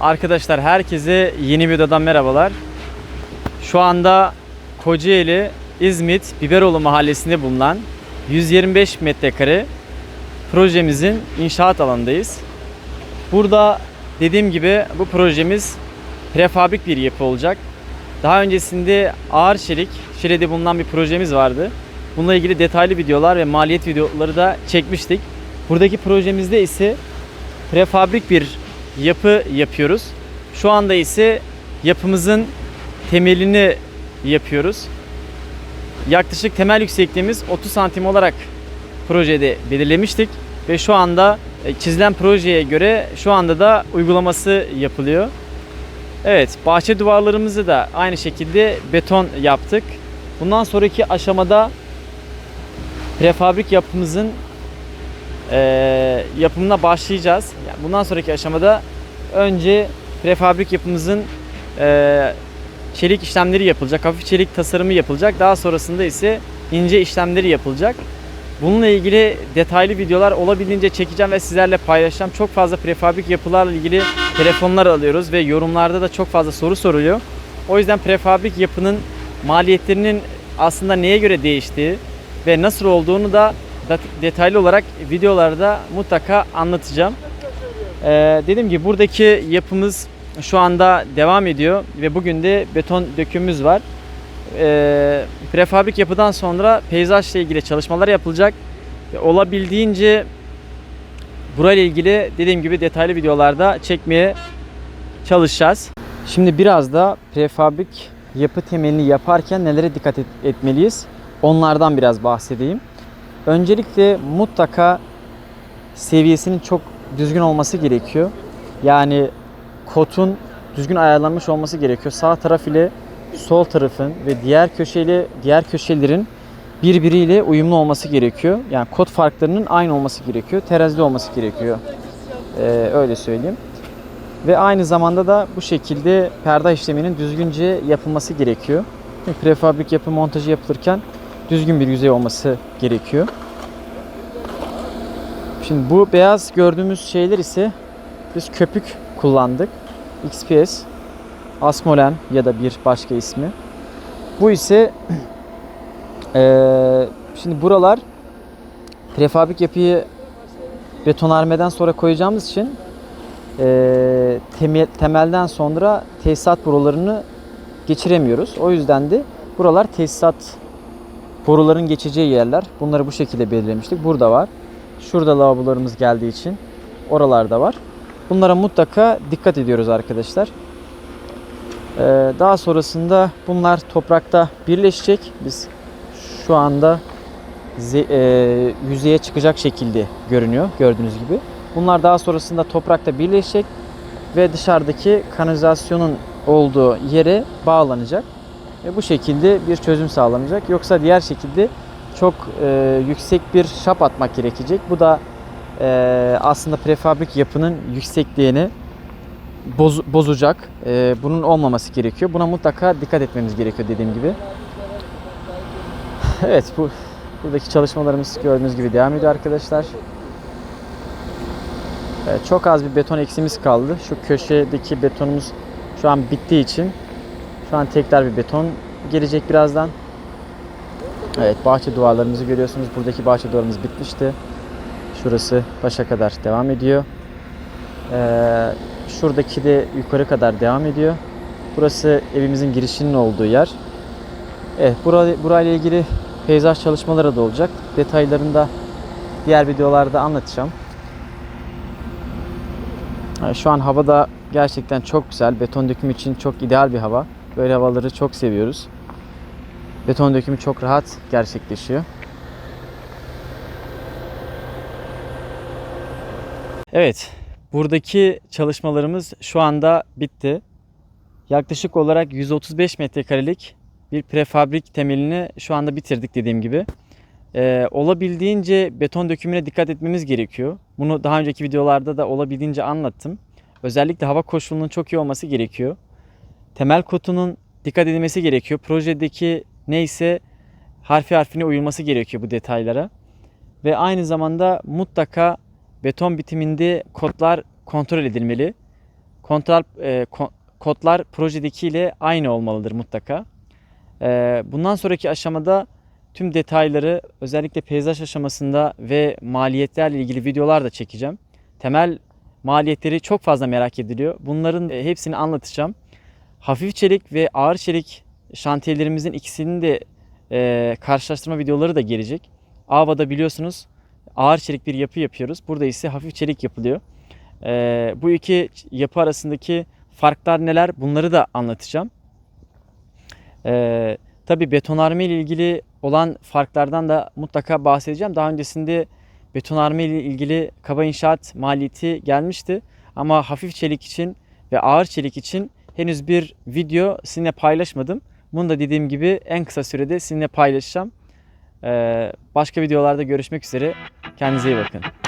Arkadaşlar herkese yeni bir videodan merhabalar. Şu anda Kocaeli İzmit Biberoğlu mahallesinde bulunan 125 metrekare projemizin inşaat alanındayız. Burada dediğim gibi bu projemiz prefabrik bir yapı olacak. Daha öncesinde ağır çelik şeridi bulunan bir projemiz vardı. Bununla ilgili detaylı videolar ve maliyet videoları da çekmiştik. Buradaki projemizde ise prefabrik bir yapı yapıyoruz. Şu anda ise yapımızın temelini yapıyoruz. Yaklaşık temel yüksekliğimiz 30 santim olarak projede belirlemiştik ve şu anda e, çizilen projeye göre şu anda da uygulaması yapılıyor. Evet, bahçe duvarlarımızı da aynı şekilde beton yaptık. Bundan sonraki aşamada prefabrik yapımızın eee, yapımına başlayacağız. Yani bundan sonraki aşamada önce prefabrik yapımızın eee, çelik işlemleri yapılacak, hafif çelik tasarımı yapılacak. Daha sonrasında ise ince işlemleri yapılacak. Bununla ilgili detaylı videolar olabildiğince çekeceğim ve sizlerle paylaşacağım. Çok fazla prefabrik yapılarla ilgili telefonlar alıyoruz ve yorumlarda da çok fazla soru soruluyor. O yüzden prefabrik yapının maliyetlerinin aslında neye göre değiştiği ve nasıl olduğunu da detaylı olarak videolarda mutlaka anlatacağım. Ee, dediğim gibi buradaki yapımız şu anda devam ediyor ve bugün de beton dökümümüz var. Ee, prefabrik yapıdan sonra peyzajla ilgili çalışmalar yapılacak. Olabildiğince burayla ilgili dediğim gibi detaylı videolarda çekmeye çalışacağız. Şimdi biraz da prefabrik yapı temelini yaparken nelere dikkat et- etmeliyiz? Onlardan biraz bahsedeyim. Öncelikle mutlaka seviyesinin çok düzgün olması gerekiyor. Yani kotun düzgün ayarlanmış olması gerekiyor. Sağ taraf ile sol tarafın ve diğer köşeyle diğer köşelerin birbiriyle uyumlu olması gerekiyor. Yani kod farklarının aynı olması gerekiyor. Terazide olması gerekiyor. Ee, öyle söyleyeyim. Ve aynı zamanda da bu şekilde perde işleminin düzgünce yapılması gerekiyor. Prefabrik yapı montajı yapılırken düzgün bir yüzey olması gerekiyor. Şimdi bu beyaz gördüğümüz şeyler ise biz köpük kullandık. XPS, Asmolen ya da bir başka ismi. Bu ise eee, şimdi buralar prefabrik yapıyı betonarmeden sonra koyacağımız için eee, temel, temelden sonra tesisat borularını geçiremiyoruz. O yüzden de buralar tesisat boruların geçeceği yerler. Bunları bu şekilde belirlemiştik. Burada var. Şurada lavabolarımız geldiği için oralarda var. Bunlara mutlaka dikkat ediyoruz arkadaşlar. Ee, daha sonrasında bunlar toprakta birleşecek. Biz şu anda e, yüzeye çıkacak şekilde görünüyor gördüğünüz gibi. Bunlar daha sonrasında toprakta birleşecek ve dışarıdaki kanalizasyonun olduğu yere bağlanacak. Ve bu şekilde bir çözüm sağlanacak. Yoksa diğer şekilde çok e, yüksek bir şap atmak gerekecek. Bu da e, aslında prefabrik yapının yüksekliğini boz- bozacak. E, bunun olmaması gerekiyor. Buna mutlaka dikkat etmemiz gerekiyor dediğim gibi. Evet bu buradaki çalışmalarımız gördüğünüz gibi devam ediyor arkadaşlar. Evet, çok az bir beton eksimiz kaldı. Şu köşedeki betonumuz şu an bittiği için şu an tekrar bir beton gelecek birazdan. Evet bahçe duvarlarımızı görüyorsunuz. Buradaki bahçe duvarımız bitmişti. Şurası başa kadar devam ediyor. Ee, şuradaki de yukarı kadar devam ediyor. Burası evimizin girişinin olduğu yer. Evet bura, burayla ilgili peyzaj çalışmaları da olacak. Detaylarını da diğer videolarda anlatacağım. Evet, Şu an hava da gerçekten çok güzel. Beton dökümü için çok ideal bir hava. Böyle havaları çok seviyoruz. Beton dökümü çok rahat gerçekleşiyor. Evet, buradaki çalışmalarımız şu anda bitti. Yaklaşık olarak 135 metrekarelik bir prefabrik temelini şu anda bitirdik dediğim gibi. Ee, olabildiğince beton dökümüne dikkat etmemiz gerekiyor. Bunu daha önceki videolarda da olabildiğince anlattım. Özellikle hava koşulunun çok iyi olması gerekiyor. Temel kotunun dikkat edilmesi gerekiyor. Projedeki neyse harfi harfine uyulması gerekiyor bu detaylara. Ve aynı zamanda mutlaka beton bitiminde kodlar kontrol edilmeli. Kontrol e, ko- kodlar projedekiyle aynı olmalıdır mutlaka. E, bundan sonraki aşamada tüm detayları özellikle peyzaj aşamasında ve maliyetlerle ilgili videolar da çekeceğim. Temel maliyetleri çok fazla merak ediliyor. Bunların e, hepsini anlatacağım. Hafif çelik ve ağır çelik şantiyelerimizin ikisinin de e, karşılaştırma videoları da gelecek. Ava'da biliyorsunuz ağır çelik bir yapı yapıyoruz. Burada ise hafif çelik yapılıyor. E, bu iki yapı arasındaki farklar neler bunları da anlatacağım. E, Tabi betonarme ile ilgili olan farklardan da mutlaka bahsedeceğim. Daha öncesinde betonarme ile ilgili kaba inşaat maliyeti gelmişti. Ama hafif çelik için ve ağır çelik için henüz bir video sizinle paylaşmadım. Bunu da dediğim gibi en kısa sürede sizinle paylaşacağım. Ee, başka videolarda görüşmek üzere. Kendinize iyi bakın.